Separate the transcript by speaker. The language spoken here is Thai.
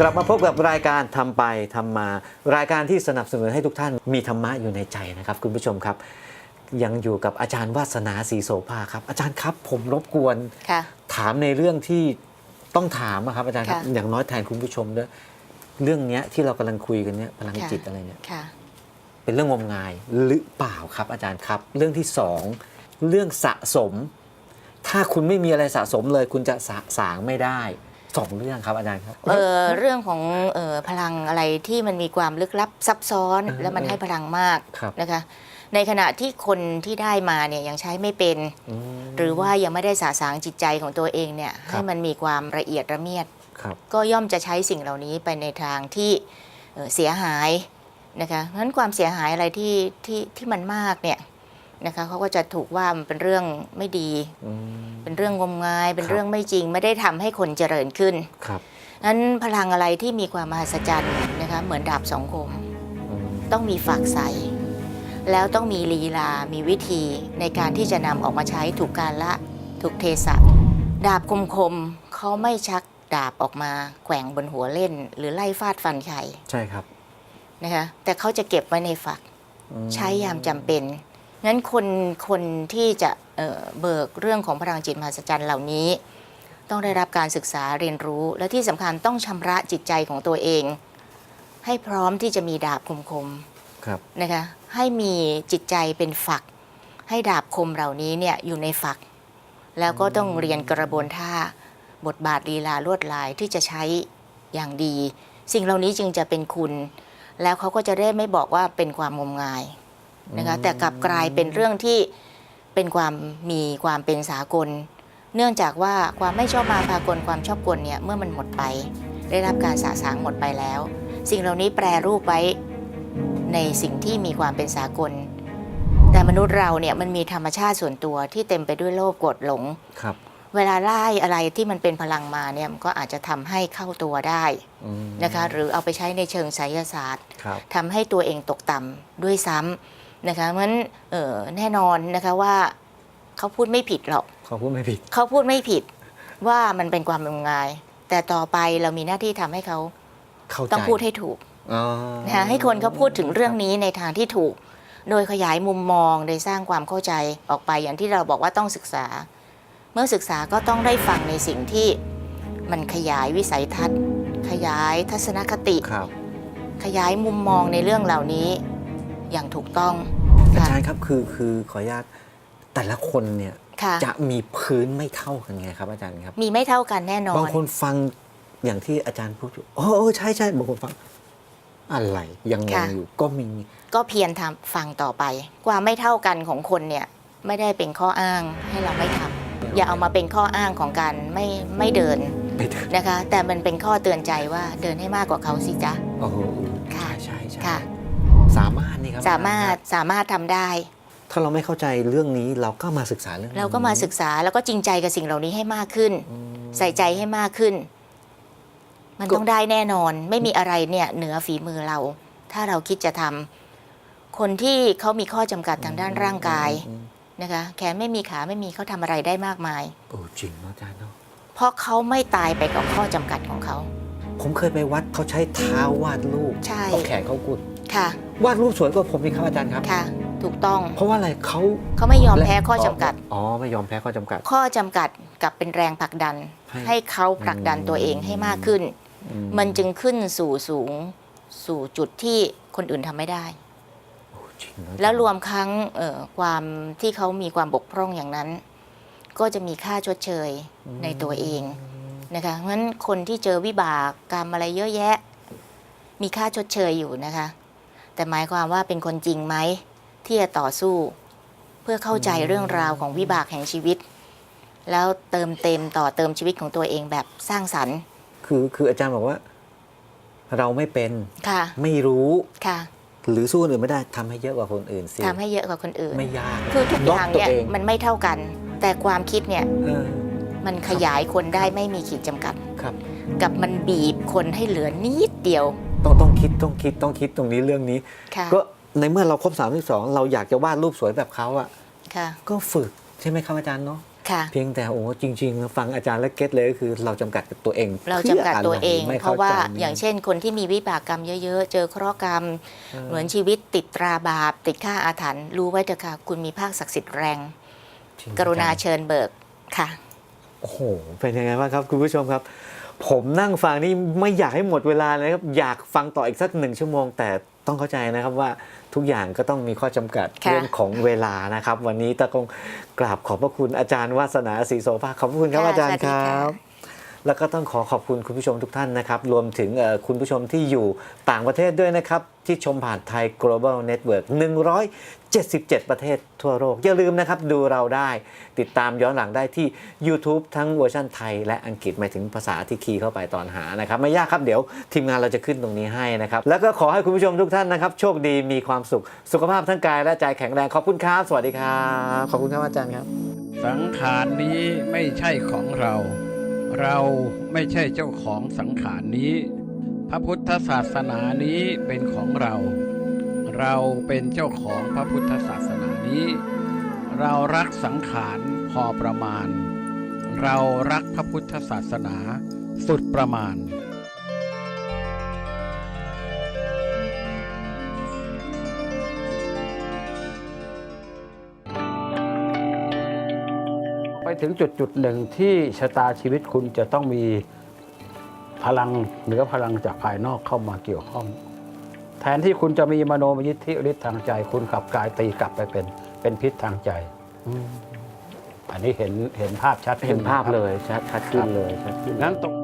Speaker 1: กลับมาพบกับรายการทำไปทำมา รายการที่สนับสนุนให้ทุกท่านมีธรรมะอยู่ในใจนะครับ คุณผู้ชมครับ ยังอยู่กับอาจารย์วาสนาศรีโสภาครับ อาจารย์ครับผมรบกวน
Speaker 2: ค่ะ
Speaker 1: ถามในเรื่องที่ต้องถามอะครับอาจารย์ครับ
Speaker 2: ค่ะ
Speaker 1: อย่างน้อยแทนคุณผู้ชมด้วยเรื่องเนี้ยที่เรากำลังคุยกันเนี้ยพลัง
Speaker 2: ค่ะ
Speaker 1: จิตอะไรเนี่ย
Speaker 2: ค่ะ
Speaker 1: เป็นเรื่องงมงายหรือเปล่าครับ อาจารย์ครับ เรื่องที่สองเรื่องสะสม ถ้าคุณไม่มีอะไรสะสมเลย คุณจะสะสางไม่ได้ สองเรื่องครับอาจารย์ครับ
Speaker 2: เออเรื่องของเออพลังอะไรที่มันมีความลึกลับซับซ้อน
Speaker 1: เออ
Speaker 2: แล้วมันให้พลังมาก
Speaker 1: ครับ
Speaker 2: นะคะ ในขณะที่คนที่ได้มาเนี่ยยังใช้ไม่เป็น
Speaker 1: อืม
Speaker 2: หรือว่ายังไม่ได้สาสางจิตใจของตัวเองเนี่ย
Speaker 1: ครับ
Speaker 2: ให้มันมีความละเอียดระเมียด
Speaker 1: ครับ
Speaker 2: ก็ย่อมจะใช้สิ่งเหล่านี้ไปในทางที่เอ่อเสียหายนะคะเพราะฉะนั้นความเสียหายอะไรที่ที่ที่มันมากเนี่ย นะคะเขาก็จะถูกว่ามันเป็นเรื่องไม่ดี
Speaker 1: อืม
Speaker 2: เป็นเรื่องงมงาย เป็น
Speaker 1: ครับ
Speaker 2: เรื่องไม่จริง ไม่ได้ทำให้คนเจริญขึ้น
Speaker 1: ครับ
Speaker 2: นั้นพลังอะไรที่มีความมหัศจรรย์นะคะเหมือนดาบสองคม
Speaker 1: อืม
Speaker 2: ต้องมีฝากใสแล้วต้องมีลีลา มีวิธีในการที่จะนำออกมาใช้ถูกการละถูกเทศะ ดาบคมคมๆเขาไม่ชักดาบออกมาแกว่งบนหัวเล่น หรือไล่ฟาดฟันใคร
Speaker 1: ใช่ครับ
Speaker 2: นะคะแต่เขาจะเก็บไว้ในฝัก
Speaker 1: อืม
Speaker 2: ใช้ยามจำเป็น งั้นคนคนที่จะเอ่อเบิกเรื่องของพลังจิตมหัศจรรย์เหล่านี้ ต้องได้รับการศึกษาเรียนรู้ และที่สำคัญต้องชำระจิตใจของตัวเอง ให้พร้อมที่จะมีดาบคม
Speaker 1: ครับ
Speaker 2: ๆนะคะให้มีจิตใจเป็นฝัก ให้ดาบคมเหล่านี้เนี่ยอยู่ในฝัก แล้วก็ต้องเรียนกระบวนท่าบทบาทลีลาลวดลายที่จะใช้อย่างดี สิ่งเหล่านี้จึงจะเป็นคุณ แล้วเขาก็จะได้ไม่บอกว่าเป็นความงมงาย นะคะแต่กลับกลายเป็นเรื่องที่เป็นความมีความเป็นสากล เนื่องจากว่าความไม่ชอบมาพากลความชอบกลเนี่ยเมื่อมันหมดไป ได้รับการสะสางหมดไปแล้ว สิ่งเหล่านี้แปรรูปไว้ในสิ่งที่มีความเป็นสากล แต่มนุษย์เราเนี่ยมันมีธรรมชาติส่วนตัวที่เต็มไปด้วยโลภโกรธหลง
Speaker 1: ครับ
Speaker 2: เวลาไล่อะไรที่มันเป็นพลังมาเนี่ยมันก็อาจจะทำให้เข้าตัวได้
Speaker 1: อืม
Speaker 2: นะคะหรือเอาไปใช้ในเชิงไสยศาสตร์
Speaker 1: ครับ
Speaker 2: ทำให้ตัวเองตกต่ำด้วยซ้ำ นะคะเพราะฉะนั้นเอ่อแน่นอนนะคะว่าเขาพูดไม่ผิดหรอก
Speaker 1: เขาพูดไม่ผิด
Speaker 2: เขาพูดไม่ผิดว่ามันเป็นความงมงาย แต่ต่อไปเรามีหน้าที่ทำให้เขา
Speaker 1: เข้าใจ
Speaker 2: ต้องพูดให้ถูก
Speaker 1: อ๋อ
Speaker 2: นะคะให้คนเขาพูดถึงเรื่องนี้ในทางที่ถูก โดยขยายมุมมองโดยสร้างความเข้าใจออกไปอย่างที่เราบอกว่าต้องศึกษา เมื่อศึกษาก็ต้องได้ฟังในสิ่งที่มันขยายวิสัยทัศน์ ขยายทัศนคติ
Speaker 1: ครับ
Speaker 2: ขยายมุมมองในเรื่องเหล่านี้ อย่างถูกต้อง
Speaker 1: อา
Speaker 2: ค่ะ
Speaker 1: จารย์ครับคือคือขออนุญาตแต่ละคนเนี่ย
Speaker 2: ค่ะ
Speaker 1: จะมีพื้นไม่เท่ากันไงครับอาจารย์ครับ
Speaker 2: มีไม่เท่ากันแน่นอน
Speaker 1: บางคนฟังอย่างที่อาจารย์พูดอยู่โอ้โอ้ใช่ใช่บางคนฟัง อะไรยังงง
Speaker 2: ค่ะ
Speaker 1: อยู่ก็มี
Speaker 2: ก็เพียรทำฟังต่อไป ความไม่เท่ากันของคนเนี่ยไม่ได้เป็นข้ออ้างให้เราไม่ทำอย่าเอามาเป็นข้ออ้างของการไม่ไม่เดิน
Speaker 1: ไม่ถึง
Speaker 2: นะคะ แต่มันเป็นข้อเตือนใจว่าเดินให้มากกว่าเขาสิจ๊ะ
Speaker 1: โอ้โห
Speaker 2: ค่ะ
Speaker 1: ใช่ใช่ใช่
Speaker 2: ค่ะ
Speaker 1: สามารถนี่ครับ
Speaker 2: สามารถสามารถทำได้
Speaker 1: ถ้าเราไม่เข้าใจเรื่องนี้เราก็มาศึกษาเรื่องนี้
Speaker 2: เราก็มาศึกษาแล้วก็จริงใจกับสิ่งเหล่านี้ให้มากขึ้น
Speaker 1: อืม
Speaker 2: ใส่ใจให้มากขึ้น มัน
Speaker 1: ก็
Speaker 2: ต้องได้แน่นอนไม่มีอะไรเนี่ยเหนือฝีมือเรา ถ้าเราคิดจะทำคนที่เขามีข้อจำกัดทางด้านร่างกาย
Speaker 1: อืม
Speaker 2: นะคะแขนไม่มีขาไม่มีเขาทำอะไรได้มากมาย
Speaker 1: โอ้จริงเนอะอาจารย์เนาะ
Speaker 2: เพราะเขาไม่ตายไปกับข้อจำกัดของเขา
Speaker 1: ผมเคยไปวัดเขาใช้เท้าวาดรูป
Speaker 2: ใช่
Speaker 1: เขาแขนเขากุด
Speaker 2: ค่ะ
Speaker 1: วาดรูปสวยกว่าผมอีกครับอาจารย์ครับ
Speaker 2: ค่ะ ถูกต้อง
Speaker 1: เพราะว่าอะไรเขา
Speaker 2: เขาไม่ยอมแพ้ข้อจำกัด
Speaker 1: อ๋อไม่ยอมแพ้ข้อจำกัด
Speaker 2: ข้อจำกัดกับเป็นแรงผลักดัน
Speaker 1: ให้
Speaker 2: ให้เขาผลักดันตัวเองให้มากขึ้น
Speaker 1: อื
Speaker 2: มันจึงขึ้นสู่สูงสู่จุดที่คนอื่นทำไม่ได้
Speaker 1: โอ้จริงเนอะ
Speaker 2: แล้วรวมครั้งเอ่อความที่เขามีความบกพร่องอย่างนั้น ก็จะมีค่าชดเชยในตัวเองนะคะเพราะฉะนั้นคนที่เจอวิบากกรรมอะไรเยอะแยะ มีค่าชดเชยอยู่นะคะ แต่หมายความว่าเป็นคนจริงไหมที่จะต่อสู้ เพื่อเข้าใจเรื่องราวของวิบากแห่งชีวิต แล้วเติมเต็มต่อเติมชีวิตของตัวเองแบบสร้างสรรค์
Speaker 1: คือคืออาจารย์บอกว่า เราไม่เป็น
Speaker 2: ค่ะ
Speaker 1: ไม่รู้
Speaker 2: ค่ะ
Speaker 1: หรือสู้คนอื่นไม่ได้ทำให้เยอะกว่าคนอื่นสิ
Speaker 2: ทำให้เยอะกว่าคนอื่น
Speaker 1: ไม่ยาก
Speaker 2: คือทุกอย่างเนี่ย
Speaker 1: ล็กตัวอง
Speaker 2: มันไม่เท่ากัน แต่ความคิดเนี่ย
Speaker 1: เออ
Speaker 2: มันขยายคนได้ไม่มีขีดจำกัด
Speaker 1: ครับ
Speaker 2: กับมันบีบคนให้เหลือนิดเดียว
Speaker 1: ต้องต้องคิดต้องคิดต้องคิดตรงนี้เรื่องนี้
Speaker 2: ค่ะ
Speaker 1: ก็ในเมื่อเราครบสามที่สองเราอยากจะวาดรูปสวยแบบเขาอะ
Speaker 2: ค่ะ
Speaker 1: ก็ฝึกใช่ไหมครับอาจารย์เนาะ
Speaker 2: ค่ะ
Speaker 1: เพียงแต่โอ้จริงๆ ฟังอาจารย์และเก็ตเลยก็คือเราจำกัดตัวเอง
Speaker 2: เราจำกัดตัวเอง
Speaker 1: ไม่
Speaker 2: เพราะว่า
Speaker 1: ใจ
Speaker 2: อย่างเช่นคนที่มีวิบากกรรมเยอะๆ เจอเคราะห์กรรม เหมือนชีวิตติดตราบาป ติดค่าอาถรรพ์รู้ไว้เถอะค่ะ คุณมีภาคศักดิ์สิทธิ์แรง
Speaker 1: จริง
Speaker 2: กรุณาเชิญเบิกค่ะ
Speaker 1: โอ้โห เป็นยังไงบ้างครับ คุณผู้ชมครับ ผมนั่งฟังนี่ไม่อยากให้หมดเวลาเลยครับ อยากฟังต่ออีกสักหนึ่งชั่วโมง แต่ต้องเข้าใจนะครับว่าทุกอย่างก็ต้องมีข้อจำกัด
Speaker 2: ค่ะ
Speaker 1: เรื่องของเวลานะครับ วันนี้ตะกงกราบขอบพระคุณอาจารย์วาสนาศรีโสภาขอบพระคุณครับ
Speaker 2: ค่ะ
Speaker 1: อาจารย์
Speaker 2: สวัส
Speaker 1: ค
Speaker 2: ดี
Speaker 1: รั
Speaker 2: ค่ะ
Speaker 1: บ แล้วก็ต้องขอขอบคุณคุณผู้ชมทุกท่านนะครับ รวมถึงเอ่อคุณผู้ชมที่อยู่ต่างประเทศด้วยนะครับ ที่ชมผ่านไทย global network 177 ประเทศทั่วโลก อย่าลืมนะครับ ดูเราได้ติดตามย้อนหลังได้ที่ YouTube ทั้งเวอร์ชันไทย และอังกฤษหมายถึงภาษาที่คีย์เข้าไปตอนหานะครับ ไม่ยากครับเดี๋ยวทีมงานเราจะขึ้นตรงนี้ให้นะครับ แล้วก็ขอให้คุณผู้ชมทุกท่านนะครับ โชคดีมีความสุขสุขภาพทั้งกายและใจแข็งแรงขอบคุณครับสวัสดีครับขอบคุณครับอาจารย์ครับ
Speaker 3: สังขารนี้ไม่ใช่ของเรา เราไม่ใช่เจ้าของสังขารนี้ พระพุทธศาสนานี้เป็นของเรา เราเป็นเจ้าของพระพุทธศาสนานี้ เรารักสังขารพอประมาณ เรารักพระพุทธศาสนาสุดประมาณ ถึงจุดจุดหนึ่งที่ชะตาชีวิตคุณจะต้องมีพลังเหนือพลังจากภายนอกเข้ามาเกี่ยวข้อง แทนที่คุณจะมีมโนมยิทธิฤทธิ์ทางใจ คุณขับกายตีกลับไปเป็นเป็นพิษทางใจอันนี้เห็นเห็นภาพชัด
Speaker 1: เห็นภาพะ
Speaker 3: ครับ
Speaker 1: เลยชัดชัดขึ้นเลยชัดขึ้น
Speaker 3: นั้นตรง